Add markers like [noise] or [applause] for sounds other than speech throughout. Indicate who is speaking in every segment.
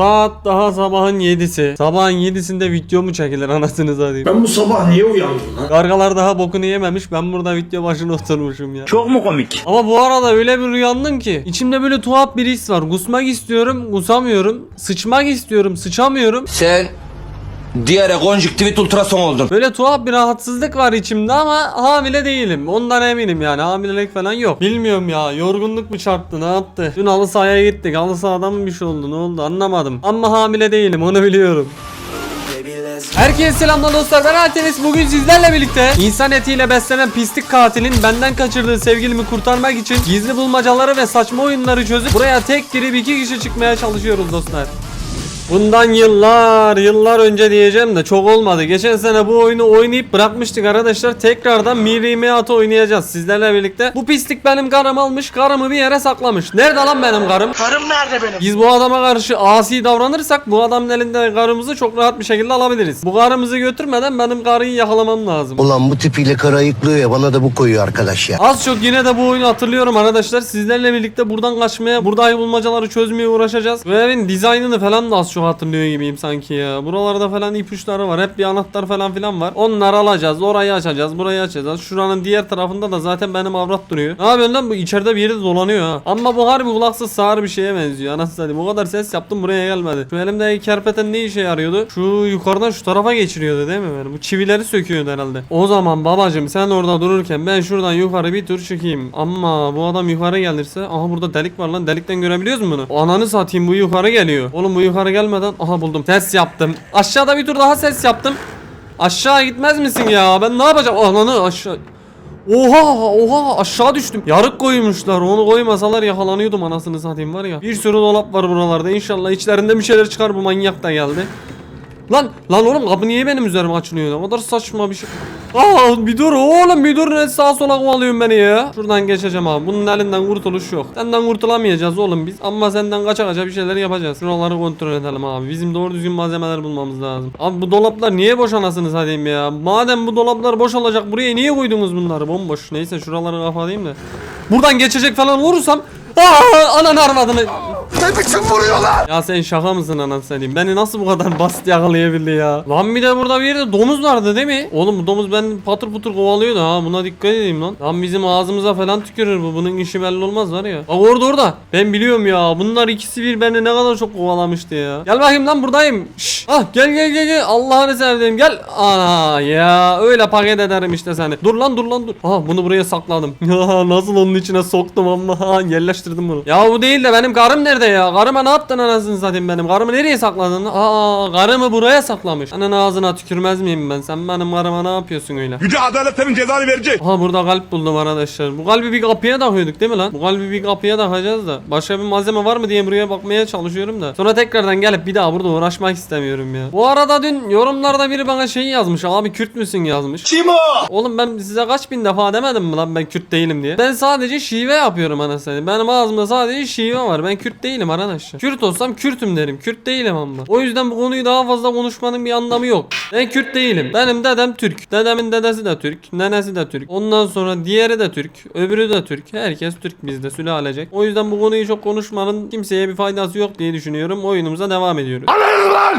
Speaker 1: Saat daha sabahın 7'si. Sabahın 7'sinde video mu çekilir anasını satayım.
Speaker 2: Ben bu sabah niye uyandım lan?
Speaker 1: Gargalar daha bokunu yememiş. Ben burada video başına oturmuşum ya.
Speaker 3: Çok mu komik?
Speaker 1: Ama bu arada öyle bir uyandım ki içimde böyle tuhaf bir his var. Kusmak istiyorum, kusamıyorum. Sıçmak istiyorum, sıçamıyorum.
Speaker 4: Sen diğer konjüktivit ultrason oldun.
Speaker 1: Böyle tuhaf bir rahatsızlık var içimde ama hamile değilim. Ondan eminim yani. Hamilelik falan yok. Bilmiyorum ya. Yorgunluk mu çarptı? Ne yaptı? Dün halı sahaya gittik. Halı sahadan mı bir şey oldu? Ne oldu? Anlamadım. Ama hamile değilim. Onu biliyorum. Herkese selamlar dostlar ben Altenis bugün sizlerle birlikte insan etiyle beslenen pislik katilin benden kaçırdığı sevgilimi kurtarmak için gizli bulmacaları ve saçma oyunları çözüp buraya tek girip iki kişi çıkmaya çalışıyoruz dostlar. Bundan yıllar yıllar önce diyeceğim de çok olmadı. Geçen sene bu oyunu oynayıp bırakmıştık arkadaşlar. Tekrardan Miri Meat'ı oynayacağız sizlerle birlikte. Bu pislik benim karım almış. Karımı bir yere saklamış. Nerede lan benim karım?
Speaker 2: Karım nerede benim?
Speaker 1: Biz bu adama karşı asi davranırsak bu adamın elinde karımızı çok rahat bir şekilde alabiliriz. Bu karımızı götürmeden benim karıyı yakalamam lazım.
Speaker 5: Ulan bu tipiyle karı ayıklıyor ya bana da bu koyuyor arkadaş ya.
Speaker 1: Az çok yine de bu oyunu hatırlıyorum arkadaşlar. Sizlerle birlikte buradan kaçmaya, burada ayı bulmacaları çözmeye uğraşacağız. Bu evin dizaynını falan da az çok hatırlıyor gibiyim sanki ya. Buralarda falan ipuçları var. Hep bir anahtar falan filan var. Onları alacağız. Orayı açacağız. Burayı açacağız. Şuranın diğer tarafında da zaten benim avrat duruyor. Ne yapıyorsun lan bu içeride bir yerde dolanıyor ha. Ama bu harbi kulaksız sağır bir şeye benziyor. Anasını satayım. O kadar ses yaptım buraya gelmedi. Şu elimdeki kerpeten ne işe yarıyordu? Şu yukarıdan şu tarafa geçiriyordu değil mi? Yani bu çivileri söküyordu herhalde. O zaman babacım sen orada dururken ben şuradan yukarı bir tur çıkayım. Ama bu adam yukarı gelirse aha burada delik var lan. Delikten görebiliyoruz mu bunu? Ananı satayım bu yukarı geliyor. Oğlum bu yukarı gelmeden aha buldum. Ses yaptım. Aşağıda bir tur daha ses yaptım. Aşağı gitmez misin ya? Ben ne yapacağım? Ananı aşağı. Oha oha aşağı düştüm. Yarık koymuşlar. Onu koymasalar yakalanıyordum anasını satayım var ya. Bir sürü dolap var buralarda. İnşallah içlerinde bir şeyler çıkar. Bu manyak geldi. Lan lan oğlum kapı niye benim üzerime açılıyor? Ne kadar saçma bir şey. Aa bir dur oğlum bir dur ne sağa sola kovalıyorsun beni ya. Şuradan geçeceğim abi. Bunun elinden kurtuluş yok. Senden kurtulamayacağız oğlum biz. Ama senden kaça kaça bir şeyler yapacağız. Şuraları kontrol edelim abi. Bizim doğru düzgün malzemeler bulmamız lazım. Abi bu dolaplar niye boş anasını satayım ya? Madem bu dolaplar boş olacak buraya niye koydunuz bunları? Bomboş. Neyse şuraları kapatayım da. Buradan geçecek falan olursam Aa, ananı arvadını.
Speaker 5: Ne biçim vuruyorlar?
Speaker 1: Ya sen şaka mısın anasını satayım? Beni nasıl bu kadar basit yakalayabildi ya? Lan bir de burada bir yerde domuz vardı değil mi? Oğlum bu domuz beni patır putur kovalıyordu ha. Buna dikkat edeyim lan. Lan bizim ağzımıza falan tükürür bu. Bunun işi belli olmaz var ya. Bak orada orada. Ben biliyorum ya. Bunlar ikisi bir beni ne kadar çok kovalamıştı ya. Gel bakayım lan buradayım. Şşş. Ah gel gel gel gel. Allah'ını sevdiğim gel. Ana ya öyle paket ederim işte seni. Dur lan dur lan dur. Ah bunu buraya sakladım. [laughs] Nasıl onun içine soktum ama yerleştirdim bunu. Ya bu değil de benim karım nerede ya? Karıma ne yaptın anasını satayım benim? Karımı nereye sakladın? Aa karımı buraya saklamış. Anan ağzına tükürmez miyim ben? Sen benim karıma ne yapıyorsun öyle?
Speaker 6: Yüce adalet senin cezanı verecek.
Speaker 1: Aha burada kalp buldum arkadaşlar. Bu kalbi bir kapıya takıyorduk değil mi lan? Bu kalbi bir kapıya takacağız da. Başka bir malzeme var mı diye buraya bakmaya çalışıyorum da. Sonra tekrardan gelip bir daha burada uğraşmak istemiyorum ya. Bu arada dün yorumlarda biri bana şey yazmış. Abi Kürt müsün yazmış.
Speaker 2: Kim o?
Speaker 1: Oğlum ben size kaç bin defa demedim mi lan ben Kürt değilim diye. Ben sadece şive yapıyorum anasını. Benim ağzımda sadece şive var. Ben Kürt değilim arkadaşlar. Kürt olsam Kürtüm derim. Kürt değilim ama. O yüzden bu konuyu daha fazla konuşmanın bir anlamı yok. Ben Kürt değilim. Benim dedem Türk. Dedemin dedesi de Türk. Nenesi de Türk. Ondan sonra diğeri de Türk. Öbürü de Türk. Herkes Türk bizde sülalecek. O yüzden bu konuyu çok konuşmanın kimseye bir faydası yok diye düşünüyorum. Oyunumuza devam ediyoruz.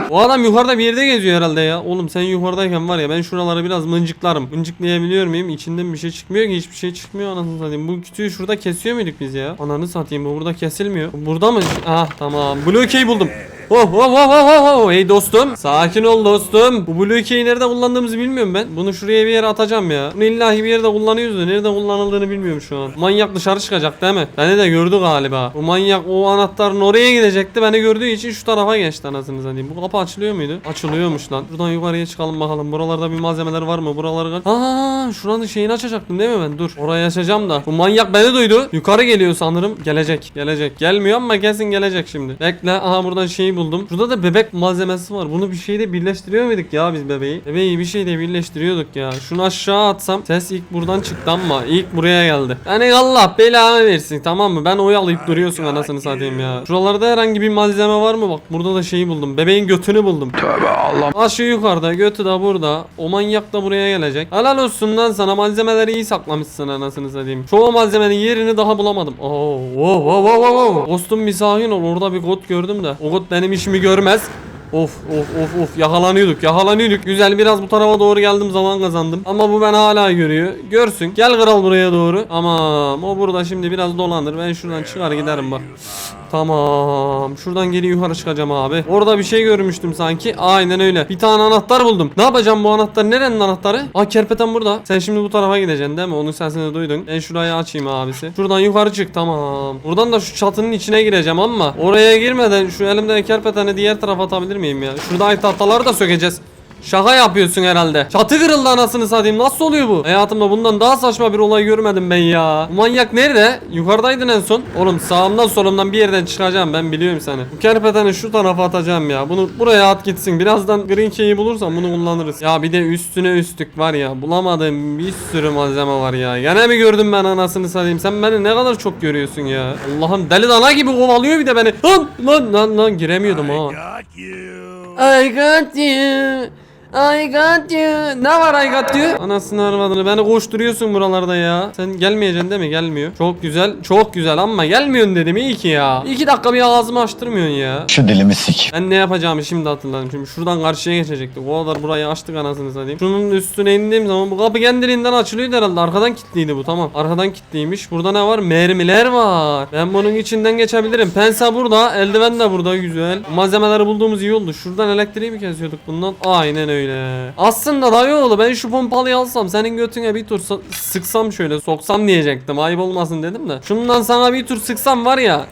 Speaker 1: O adam yukarıda bir yerde geziyor herhalde ya. Oğlum sen yukarıdayken var ya ben şuraları biraz mıncıklarım. Mıncıklayabiliyor muyum? İçinden bir şey çıkmıyor ki hiçbir şey çıkmıyor anasını satayım. Bu kütüğü şurada kesiyor muyduk biz ya? Ananı satayım bu burada kesilmiyor. Burada mı? Ah tamam. Blue key buldum. Oh oh oh oh oh hey dostum sakin ol dostum. Bu blue key'i nerede kullandığımızı bilmiyorum ben. Bunu şuraya bir yere atacağım ya. Bunu illahi bir yerde kullanıyoruz da nerede kullanıldığını bilmiyorum şu an. Manyak dışarı çıkacak değil mi? Beni de gördü galiba. Bu manyak o anahtarın oraya gidecekti. Beni gördüğü için şu tarafa geçti anasını satayım. Bu kapı açılıyor muydu? Açılıyormuş lan. Şuradan yukarıya çıkalım bakalım. Buralarda bir malzemeler var mı? Buraları Aa şuranın şeyini açacaktım değil mi ben? Dur. Orayı açacağım da. Bu manyak beni duydu. Yukarı geliyor sanırım. Gelecek gelecek. Gelmiyor ama kesin gelecek şimdi. Bekle. Aha buradan şeyi buldum şurada da bebek malzemesi var bunu bir şeyde birleştiriyor muyduk ya biz bebeği bebeği bir şeyde birleştiriyorduk ya şunu aşağı atsam ses ilk buradan çıktı ama ilk buraya geldi yani Allah belanı versin tamam mı ben oyalayıp duruyorsun anasını satayım ya şuralarda herhangi bir malzeme var mı bak burada da şeyi buldum bebeğin götünü buldum
Speaker 6: Tövbe Allah.
Speaker 1: Ha şu yukarıda götü de burada. O manyak da buraya gelecek. Helal olsun lan sana malzemeleri iyi saklamışsın anasını satayım. Çoğu malzemenin yerini daha bulamadım. Oo, oh, oh, oh, oh, oh. Dostum bir sakin ol orada bir kod gördüm de. O kod benim benim işimi görmez. Of of of of yakalanıyorduk yakalanıyorduk. Güzel biraz bu tarafa doğru geldim zaman kazandım. Ama bu ben hala görüyor. Görsün. Gel kral buraya doğru. Tamam o burada şimdi biraz dolandır. Ben şuradan çıkar giderim bak. Tamam. Şuradan geri yukarı çıkacağım abi. Orada bir şey görmüştüm sanki. Aynen öyle. Bir tane anahtar buldum. Ne yapacağım bu anahtar? Nerenin anahtarı? Aa kerpeten burada. Sen şimdi bu tarafa gideceksin değil mi? Onun sesini duydun. Ben şurayı açayım abisi. Şuradan yukarı çık. Tamam. Buradan da şu çatının içine gireceğim ama oraya girmeden şu elimde kerpeteni diğer tarafa atabilir miyim ya? Şurada ay tahtaları da sökeceğiz. Şaka yapıyorsun herhalde. Çatı kırıldı anasını satayım. Nasıl oluyor bu? Hayatımda bundan daha saçma bir olay görmedim ben ya. Bu manyak nerede? Yukarıdaydın en son. Oğlum sağımdan solumdan bir yerden çıkacağım ben biliyorum seni. Bu kerpeteni şu tarafa atacağım ya. Bunu buraya at gitsin. Birazdan green key'i bulursam bunu kullanırız. Ya bir de üstüne üstlük var ya. Bulamadığım bir sürü malzeme var ya. Gene mi gördüm ben anasını satayım? Sen beni ne kadar çok görüyorsun ya. Allah'ım deli dana gibi kovalıyor bir de beni. Lan lan lan lan giremiyordum ha. I got you. I got you. Ne var I got you? Anasını arvadını beni koşturuyorsun buralarda ya. Sen gelmeyeceksin değil mi? Gelmiyor. Çok güzel. Çok güzel ama gelmiyorsun dedim iyi ki ya. İki dakika bir ağzımı açtırmıyorsun ya.
Speaker 5: Şu dilimi sik.
Speaker 1: Ben ne yapacağımı şimdi hatırladım. Şimdi şuradan karşıya geçecektik. O kadar burayı açtık anasını satayım. Şunun üstüne indiğim zaman bu kapı kendiliğinden açılıyordu herhalde. Arkadan kilitliydi bu tamam. Arkadan kilitliymiş. Burada ne var? Mermiler var. Ben bunun içinden geçebilirim. Pensa burada. Eldiven de burada. Güzel. Malzemeleri bulduğumuz iyi oldu. Şuradan elektriği mi kesiyorduk bundan? Aynen öyle. Aslında dayıoğlu ben şu pompalıyı alsam senin götüne bir tur sa- sıksam şöyle soksam diyecektim. Ayıp olmasın dedim de. Şundan sana bir tur sıksam var ya.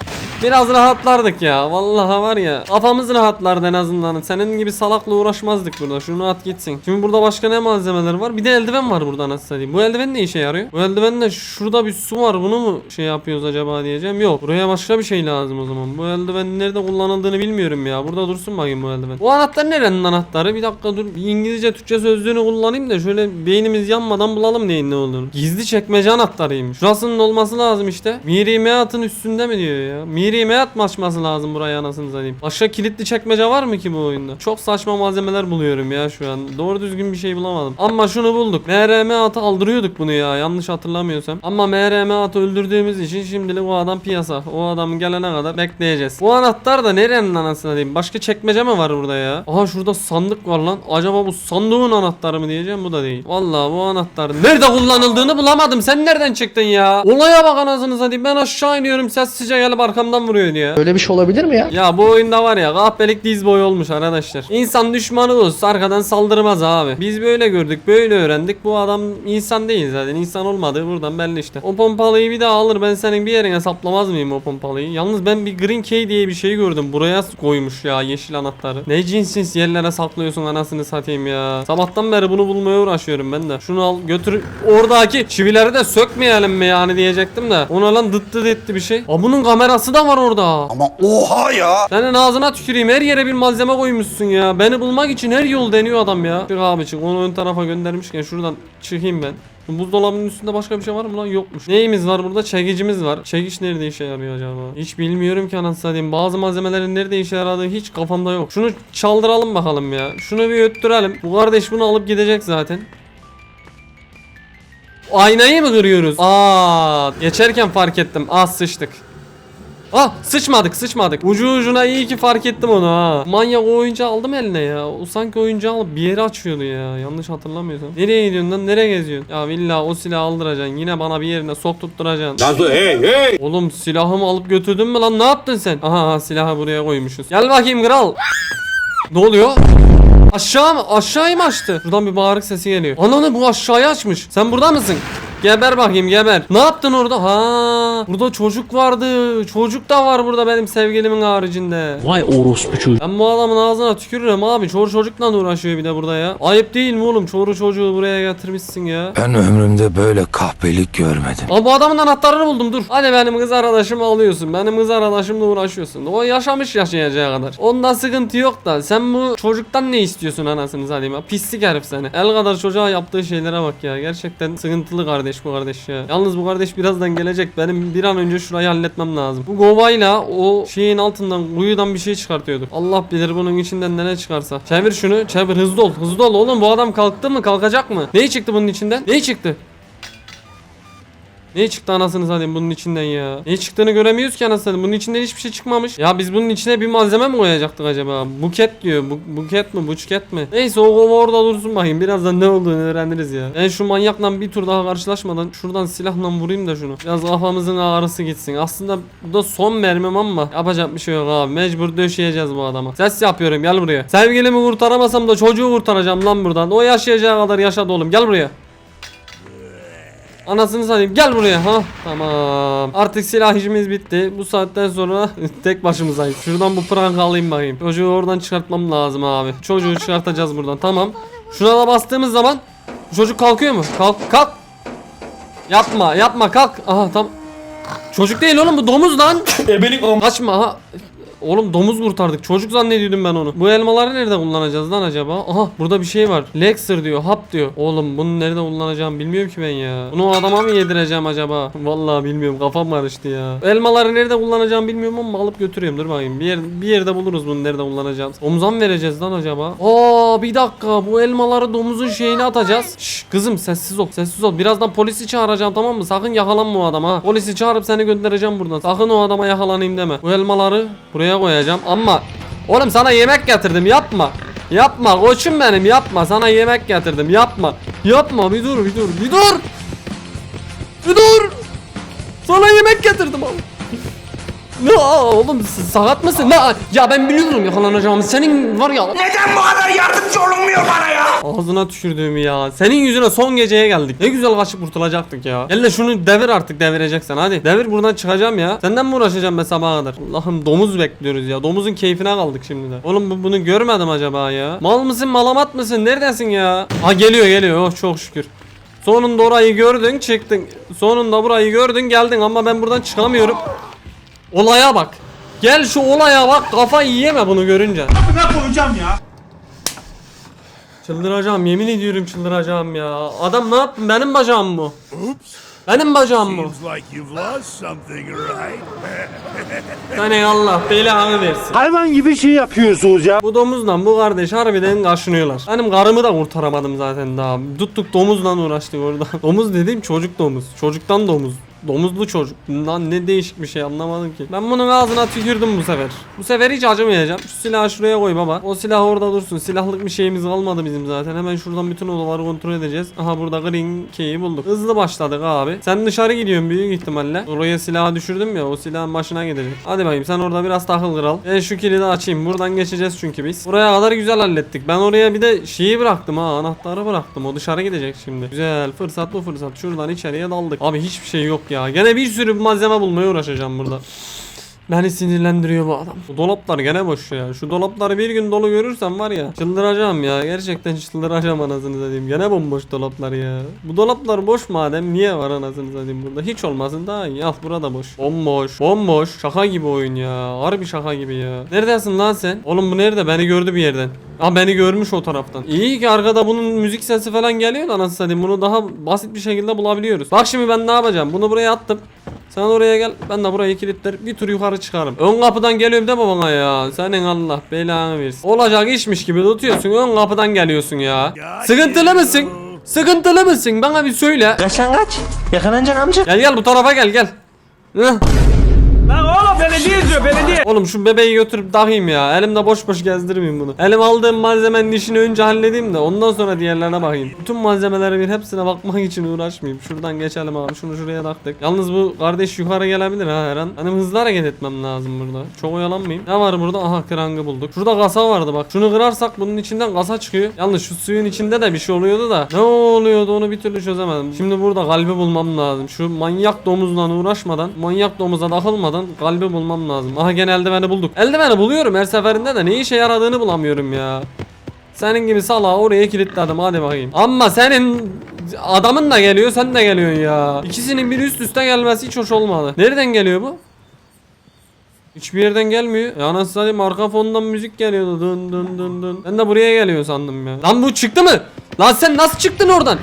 Speaker 1: Biraz rahatlardık ya. Vallahi var ya. Kafamız rahatlardı en azından. Senin gibi salakla uğraşmazdık burada. Şunu at gitsin. Şimdi burada başka ne malzemeler var? Bir de eldiven var burada nasıl satayım. Bu eldiven ne işe yarıyor? Bu eldiven de şurada bir su var. Bunu mu şey yapıyoruz acaba diyeceğim. Yok. Buraya başka bir şey lazım o zaman. Bu eldiven nerede kullanıldığını bilmiyorum ya. Burada dursun bakayım bu eldiven. Bu anahtar nerenin anahtarı? Bir dakika dur. Bir İngilizce Türkçe sözlüğünü kullanayım da şöyle beynimiz yanmadan bulalım neyin ne olduğunu. Gizli çekmece anahtarıymış. Şurasının olması lazım işte. Miri Meat'ın üstünde mi diyor ya? Miri Meat mı açması lazım buraya anasını satayım. Başka kilitli çekmece var mı ki bu oyunda? Çok saçma malzemeler buluyorum ya şu an. Doğru düzgün bir şey bulamadım. Ama şunu bulduk. MRM atı aldırıyorduk bunu ya. Yanlış hatırlamıyorsam. Ama MRM atı öldürdüğümüz için şimdilik o adam piyasa. O adamın gelene kadar bekleyeceğiz. Bu anahtar da nerenin anasını diyeyim? Başka çekmece mi var burada ya? Aha şurada sandık var lan. Acaba bu sandığın anahtarı mı diyeceğim? Bu da değil. Vallahi bu anahtar nerede kullanıldığını bulamadım. Sen nereden çıktın ya? Olaya bak anasını satayım. Ben aşağı iniyorum. Sessizce gelip arkamdan vuruyor ya.
Speaker 2: Böyle bir şey olabilir mi ya?
Speaker 1: Ya bu oyunda var ya kahpelik diz boy olmuş arkadaşlar. İnsan düşmanı olsa arkadan saldırmaz abi. Biz böyle gördük böyle öğrendik. Bu adam insan değil zaten. İnsan olmadığı buradan belli işte. O pompalıyı bir daha alır ben senin bir yerine saplamaz mıyım o pompalıyı? Yalnız ben bir green key diye bir şey gördüm. Buraya koymuş ya yeşil anahtarı. Ne cinsiz yerlere saklıyorsun anasını satayım ya. Sabahtan beri bunu bulmaya uğraşıyorum ben de. Şunu al götür. Oradaki çivileri de sökmeyelim mi yani diyecektim de. Ona lan dıttı etti bir şey. Aa bunun kamerası da var orada.
Speaker 5: Ama oha ya.
Speaker 1: Senin ağzına tüküreyim her yere bir malzeme koymuşsun ya. Beni bulmak için her yol deniyor adam ya. Çık abi çık onu ön tarafa göndermişken şuradan çıkayım ben. Bu Buzdolabının üstünde başka bir şey var mı lan? Yokmuş. Neyimiz var burada? Çekicimiz var. Çekiç nerede işe yarıyor acaba? Hiç bilmiyorum ki anasını satayım. Bazı malzemelerin nerede işe yaradığı hiç kafamda yok. Şunu çaldıralım bakalım ya. Şunu bir öttürelim. Bu kardeş bunu alıp gidecek zaten. Aynayı mı kırıyoruz? Aa, geçerken fark ettim. Az sıçtık. Ah sıçmadık sıçmadık. Ucu ucuna iyi ki fark ettim onu ha. Manyak o oyuncağı aldım eline ya. O sanki oyuncağı alıp bir yere açıyordu ya. Yanlış hatırlamıyorsam. Nereye gidiyorsun lan? Nereye geziyorsun? Ya illa o silahı aldıracaksın. Yine bana bir yerine sok tutturacaksın.
Speaker 6: Nazo hey hey.
Speaker 1: Oğlum silahımı alıp götürdün mü lan? Ne yaptın sen? Aha aha, silahı buraya koymuşuz. Gel bakayım kral. Ne oluyor? Aşağı mı? Aşağıyı mı açtı? Buradan bir bağırık sesi geliyor. Ananı bu aşağıyı açmış. Sen burada mısın? Geber bakayım geber. Ne yaptın orada? Ha, burada çocuk vardı. Çocuk da var burada benim sevgilimin haricinde.
Speaker 2: Vay orospu çocuğu.
Speaker 1: Ben bu adamın ağzına tükürürüm abi. Çoğu çocukla uğraşıyor bir de burada ya. Ayıp değil mi oğlum? Çoğu çocuğu buraya getirmişsin ya.
Speaker 4: Ben ömrümde böyle kahpelik görmedim.
Speaker 1: Ama bu adamın anahtarını buldum dur. Hadi benim kız arkadaşımı alıyorsun. Benim kız arkadaşımla uğraşıyorsun. O yaşamış yaşayacağı kadar. Onda sıkıntı yok da sen bu çocuktan ne istiyorsun anasını satayım ya. Pislik herif seni. El kadar çocuğa yaptığı şeylere bak ya. Gerçekten sıkıntılı kardeş bu kardeş ya. Yalnız bu kardeş birazdan gelecek. Benim bir an önce şurayı halletmem lazım. Bu govayla o şeyin altından kuyudan bir şey çıkartıyorduk. Allah bilir bunun içinden ne çıkarsa. Çevir şunu. Çevir hızlı ol. Hızlı ol oğlum bu adam kalktı mı? Kalkacak mı? Neyi çıktı bunun içinden? Neyi çıktı? Ne çıktı anasını satayım bunun içinden ya? Ne çıktığını göremiyoruz ki anasını satayım. Bunun içinden hiçbir şey çıkmamış. Ya biz bunun içine bir malzeme mi koyacaktık acaba? Buket diyor. Bu, buket mi? Buçket mi? Neyse o kova orada dursun bakayım. Birazdan ne olduğunu öğreniriz ya. Ben şu manyakla bir tur daha karşılaşmadan şuradan silahla vurayım da şunu. Biraz kafamızın ağrısı gitsin. Aslında bu da son mermim ama yapacak bir şey yok abi. Mecbur döşeyeceğiz bu adama. Ses yapıyorum gel buraya. Sevgilimi kurtaramasam da çocuğu kurtaracağım lan buradan. O yaşayacağı kadar yaşadı oğlum. Gel buraya. Anasını satayım gel buraya ha? Tamam. Artık silah işimiz bitti. Bu saatten sonra [laughs] tek başımızayız şuradan bu prank alayım bakayım. Çocuğu oradan çıkartmam lazım abi. Çocuğu çıkartacağız buradan tamam. Şuna da bastığımız zaman çocuk kalkıyor mu? Kalk kalk. Yapma yapma kalk. Aha tam çocuk değil oğlum bu domuz lan. [laughs]
Speaker 5: Ebelik
Speaker 1: kaçma aha Oğlum domuz kurtardık. Çocuk zannediyordum ben onu. Bu elmaları nerede kullanacağız lan acaba? Aha burada bir şey var. Lexer diyor, hap diyor. Oğlum bunu nerede kullanacağım bilmiyorum ki ben ya. Bunu o adama mı yedireceğim acaba? Vallahi bilmiyorum. Kafam karıştı ya. Elmaları nerede kullanacağım bilmiyorum ama alıp götürüyorum. Dur bakayım. Bir, yer, bir yerde buluruz bunu nerede kullanacağız. Omuza vereceğiz lan acaba? Aa bir dakika. Bu elmaları domuzun şeyine atacağız. Şş, kızım sessiz ol. Sessiz ol. Birazdan polisi çağıracağım tamam mı? Sakın yakalanma o adama. Polisi çağırıp seni göndereceğim buradan. Sakın o adama yakalanayım deme. Bu elmaları buraya koyacağım ama Oğlum sana yemek getirdim yapma. Yapma koçum benim yapma. Sana yemek getirdim yapma. Yapma bir dur bir dur bir dur. Bir dur. Sana yemek getirdim oğlum. Ne oğlum sakat mısın? Ne? Ya ben biliyorum yakalanacağımı. Senin var ya.
Speaker 5: Neden bu kadar yardımcı olunmuyor bana ya?
Speaker 1: Ağzına tükürdüğümü ya. Senin yüzüne son geceye geldik. Ne güzel kaçıp kurtulacaktık ya. Gel de şunu devir artık devireceksen hadi. Devir buradan çıkacağım ya. Senden mi uğraşacağım ben sabaha kadar? Allah'ım domuz bekliyoruz ya. Domuzun keyfine kaldık şimdi de. Oğlum bu, bunu görmedim acaba ya. Mal mısın malamat mısın? Neredesin ya? Ha geliyor geliyor. Oh çok şükür. Sonunda orayı gördün çıktın. Sonunda burayı gördün geldin ama ben buradan çıkamıyorum. Olaya bak. Gel şu olaya bak kafayı yeme bunu görünce.
Speaker 6: Ne koyacağım ya?
Speaker 1: Çıldıracağım yemin ediyorum çıldıracağım ya. Adam ne yaptı? Benim bacağım bu. Benim bacağım bu.
Speaker 6: like you've lost something, right? [laughs]
Speaker 1: Hani Allah belanı versin.
Speaker 3: Hayvan gibi şey yapıyorsunuz ya.
Speaker 1: Bu domuzla bu kardeş harbiden kaşınıyorlar. Benim karımı da kurtaramadım zaten daha. Tuttuk domuzla uğraştık orada. [laughs] domuz dediğim çocuk domuz. Çocuktan domuz. Domuzlu çocuk. Lan ne değişik bir şey anlamadım ki. Ben bunun ağzına tükürdüm bu sefer. Bu sefer hiç acımayacağım. Şu silahı şuraya koy baba. O silah orada dursun. Silahlık bir şeyimiz kalmadı bizim zaten. Hemen şuradan bütün odaları kontrol edeceğiz. Aha burada green key'i bulduk. Hızlı başladık abi. Sen dışarı gidiyorsun büyük ihtimalle. Oraya silahı düşürdüm ya. O silahın başına gidecek. Hadi bakayım sen orada biraz takıl kral. Ben şu kilidi açayım. Buradan geçeceğiz çünkü biz. Buraya kadar güzel hallettik. Ben oraya bir de şeyi bıraktım ha. Anahtarı bıraktım. O dışarı gidecek şimdi. Güzel. Fırsat bu fırsat. Şuradan içeriye daldık. Abi hiçbir şey yok ya. Gene bir sürü malzeme bulmaya uğraşacağım burada. Beni sinirlendiriyor bu adam. Bu dolaplar gene boş ya. Şu dolapları bir gün dolu görürsem var ya. Çıldıracağım ya. Gerçekten çıldıracağım anasını satayım. Gene bomboş dolaplar ya. Bu dolaplar boş madem niye var anasını satayım burada. Hiç olmasın daha iyi. Al burada boş. Bomboş. Bomboş. Şaka gibi oyun ya. Harbi şaka gibi ya. Neredesin lan sen? Oğlum bu nerede? Beni gördü bir yerden. Aa beni görmüş o taraftan. İyi ki arkada bunun müzik sesi falan geliyor da anasını satayım. Bunu daha basit bir şekilde bulabiliyoruz. Bak şimdi ben ne yapacağım? Bunu buraya attım. Sen oraya gel. Ben de burayı kilitler. Bir tur yukarı çıkarım. Ön kapıdan geliyorum deme bana ya. Senin Allah belanı versin. Olacak işmiş gibi tutuyorsun. Ön kapıdan geliyorsun ya. Sıkıntılı mısın? Sıkıntılı mısın? Bana bir söyle.
Speaker 2: Yaşan kaç? Yakalanacak amca.
Speaker 1: Gel gel bu tarafa gel gel. Hıh. Oğlum şu bebeği götürüp takayım ya. Elimde boş boş gezdirmeyeyim bunu. Elim aldığım malzemenin işini önce halledeyim de ondan sonra diğerlerine bakayım. Bütün malzemeleri bir hepsine bakmak için uğraşmayayım. Şuradan geçelim abi. Şunu şuraya taktık. Yalnız bu kardeş yukarı gelebilir ha her an. Benim hızlı hareket etmem lazım burada. Çok oyalanmayayım. Ne var burada? Aha krangı bulduk. Şurada kasa vardı bak. Şunu kırarsak bunun içinden kasa çıkıyor. Yalnız şu suyun içinde de bir şey oluyordu da. Ne oluyordu onu bir türlü çözemedim. Şimdi burada kalbi bulmam lazım. Şu manyak domuzla uğraşmadan, manyak domuza takılmadan kalbi bulmam lazım. Aha gene eldiveni bulduk. Eldiveni buluyorum her seferinde de ne işe yaradığını bulamıyorum ya. Senin gibi salağı oraya kilitledim hadi bakayım. Ama senin adamın da geliyor sen de geliyorsun ya. İkisinin bir üst üste gelmesi hiç hoş olmadı. Nereden geliyor bu? Hiçbir yerden gelmiyor. Ya anasını satayım arka fondan müzik geliyordu. Dın dın dın dın. Ben de buraya geliyor sandım ya. Lan bu çıktı mı? Lan sen nasıl çıktın oradan?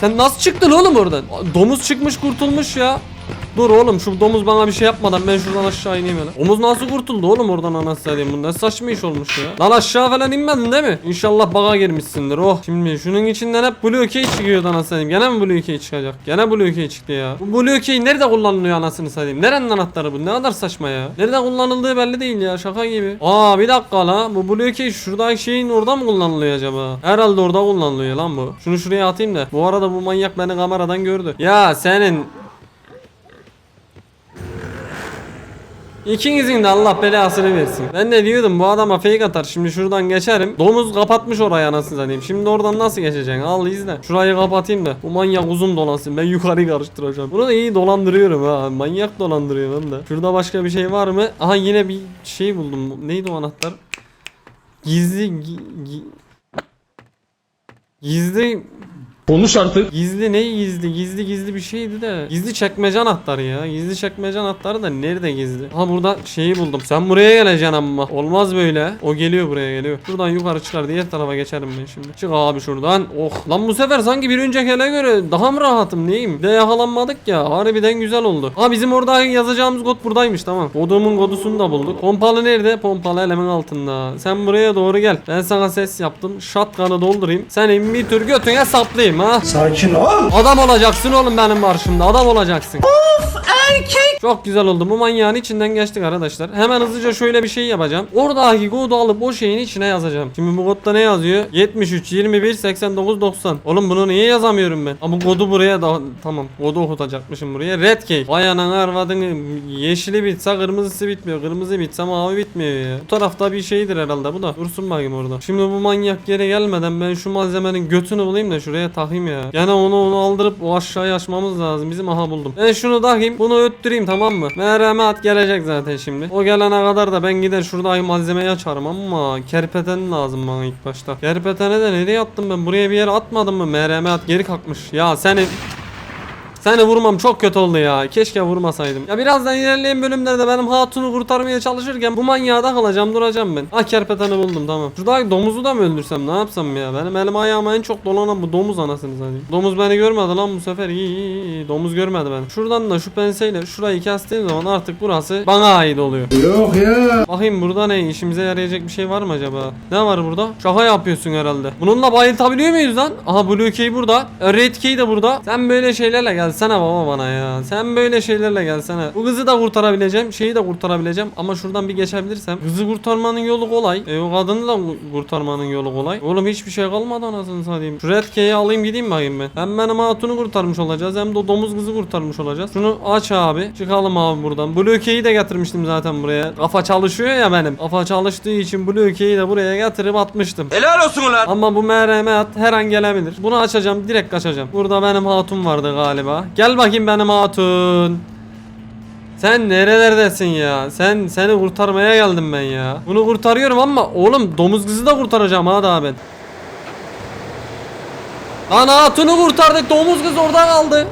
Speaker 1: Sen nasıl çıktın oğlum oradan? Domuz çıkmış kurtulmuş ya. Dur oğlum şu domuz bana bir şey yapmadan ben şuradan aşağı ineyim hele. Domuz nasıl kurtuldu oğlum oradan anasını satayım bundan saçma iş olmuş ya. Lan aşağı falan inmedin değil mi? İnşallah baga girmişsindir oh. Şimdi şunun içinden hep Blue Key çıkıyor anasını satayım. Gene mi Blue Key çıkacak? Gene Blue Key çıktı ya. Bu Blue Key nerede kullanılıyor anasını satayım? Nerenin anahtarı bu? Ne kadar saçma ya. Nerede kullanıldığı belli değil ya şaka gibi. Aa bir dakika la bu Blue Key şuradaki şeyin orada mı kullanılıyor acaba? Herhalde orada kullanılıyor lan bu. Şunu şuraya atayım da. Bu arada bu manyak beni kameradan gördü. Ya senin İkinizin de Allah belasını versin. Ben de diyordum bu adama fake atar. Şimdi şuradan geçerim. Domuz kapatmış orayı anasını satayım. Şimdi oradan nasıl geçeceksin? Al izle. Şurayı kapatayım da. Bu manyak uzun dolansın. Ben yukarı karıştıracağım. Bunu da iyi dolandırıyorum ha. Manyak dolandırıyor ben de. Şurada başka bir şey var mı? Aha yine bir şey buldum. Neydi o anahtar? Gizli gi- gi- Gizli
Speaker 7: Konuş artık.
Speaker 1: Gizli ne gizli? Gizli gizli bir şeydi de. Gizli çekmece anahtarı ya. Gizli çekmece anahtarı da nerede gizli? Ha burada şeyi buldum. Sen buraya geleceksin ama. Olmaz böyle. O geliyor buraya geliyor. Şuradan yukarı çıkar. Diğer tarafa geçerim ben şimdi. Çık abi şuradan. Oh. Lan bu sefer sanki bir önceki ele göre daha mı rahatım neyim? Bir de yakalanmadık ya. Harbiden güzel oldu. Ha bizim orada yazacağımız kod buradaymış tamam. Kodumun kodusunu da bulduk. Pompalı nerede? Pompalı elemin altında. Sen buraya doğru gel. Ben sana ses yaptım. Shotgun'ı doldurayım. Seni bir tür götüne saplayayım ha.
Speaker 3: Sakin ol.
Speaker 1: Adam olacaksın oğlum benim karşımda. Adam olacaksın. Erkek. Çok güzel oldu. Bu manyağın içinden geçtik arkadaşlar. Hemen hızlıca şöyle bir şey yapacağım. Oradaki kodu alıp o şeyin içine yazacağım. Şimdi bu kodda ne yazıyor? 73 21 89 90. Oğlum bunu niye yazamıyorum ben? Ama kodu buraya da tamam. Kodu okutacakmışım buraya. Red key. Vay anan arvadını yeşili bitse kırmızısı bitmiyor. Kırmızı bitse mavi bitmiyor ya. Bu tarafta bir şeydir herhalde bu da. Dursun bakayım orada. Şimdi bu manyak yere gelmeden ben şu malzemenin götünü bulayım da şuraya takayım ya. Yani onu onu aldırıp o aşağıya açmamız lazım. Bizim aha buldum. Ben şunu takayım. Bunu öttüreyim tamam mı? Merhamet gelecek zaten şimdi. O gelene kadar da ben gider şuradaki malzemeyi açarım ama kerpeten lazım bana ilk başta. Kerpetene de nereye attım ben? Buraya bir yere atmadım mı? Merhamet geri kalkmış. Ya seni seni vurmam çok kötü oldu ya. Keşke vurmasaydım. Ya birazdan ilerleyen bölümlerde benim hatunu kurtarmaya çalışırken bu manyağa da kalacağım duracağım ben. Ah kerpetanı buldum tamam. Şuradaki domuzu da mı öldürsem ne yapsam ya? Benim elim ayağıma en çok dolanan bu domuz anasını satayım. Domuz beni görmedi lan bu sefer. İyi iyi iyi. Domuz görmedi beni. Şuradan da şu penseyle şurayı kestiğim zaman artık burası bana ait oluyor.
Speaker 3: Yok ya.
Speaker 1: Bakayım burada ne işimize yarayacak bir şey var mı acaba? Ne var burada? Şaka yapıyorsun herhalde. Bununla bayıltabiliyor muyuz lan? Aha Blue Key burada. Red Key de burada. Sen böyle şeylerle gelsene baba bana ya. Sen böyle şeylerle gelsene. Bu kızı da kurtarabileceğim. Şeyi de kurtarabileceğim. Ama şuradan bir geçebilirsem. Kızı kurtarmanın yolu kolay. E, o kadını da kurtarmanın yolu kolay. Oğlum hiçbir şey kalmadı anasını satayım. Şu Red Key'i alayım gideyim bakayım ben. Hem benim hatunu kurtarmış olacağız. Hem de o domuz kızı kurtarmış olacağız. Şunu aç abi. Çıkalım abi buradan. Blue Key'i de getirmiştim zaten buraya. Kafa çalışıyor ya benim. Kafa çalıştığı için Blue Key'i de buraya getirip atmıştım.
Speaker 4: Helal olsun ulan.
Speaker 1: Ama bu merhamet her an gelebilir. Bunu açacağım direkt kaçacağım. Burada benim hatun vardı galiba. Gel bakayım benim hatun. Sen nerelerdesin ya? Sen seni kurtarmaya geldim ben ya. Bunu kurtarıyorum ama oğlum domuz kızı da kurtaracağım ha daha ben. Lan hatunu kurtardık domuz kız orada kaldı.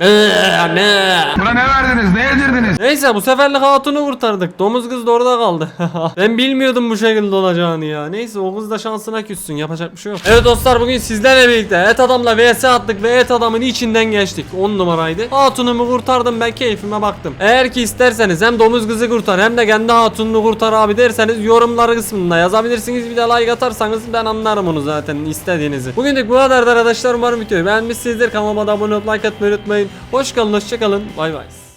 Speaker 1: Ne?
Speaker 5: Buna ne verdiniz? Ne yedirdiniz?
Speaker 1: Neyse bu seferlik hatunu kurtardık. Domuz kız da orada kaldı. [laughs] ben bilmiyordum bu şekilde olacağını ya. Neyse o kız da şansına küssün. Yapacak bir şey yok. Evet dostlar bugün sizlerle birlikte et adamla vs attık ve et adamın içinden geçtik. 10 numaraydı. Hatunumu kurtardım ben keyfime baktım. Eğer ki isterseniz hem domuz kızı kurtar hem de kendi hatununu kurtar abi derseniz yorumlar kısmında yazabilirsiniz. Bir de like atarsanız ben anlarım onu zaten istediğinizi. Bugünlük bu kadar arkadaşlar. Umarım videoyu beğenmişsinizdir. Kanalıma da abone olup like atmayı unutmayın. Hoş kalın, hoşça kalın. Bay bay.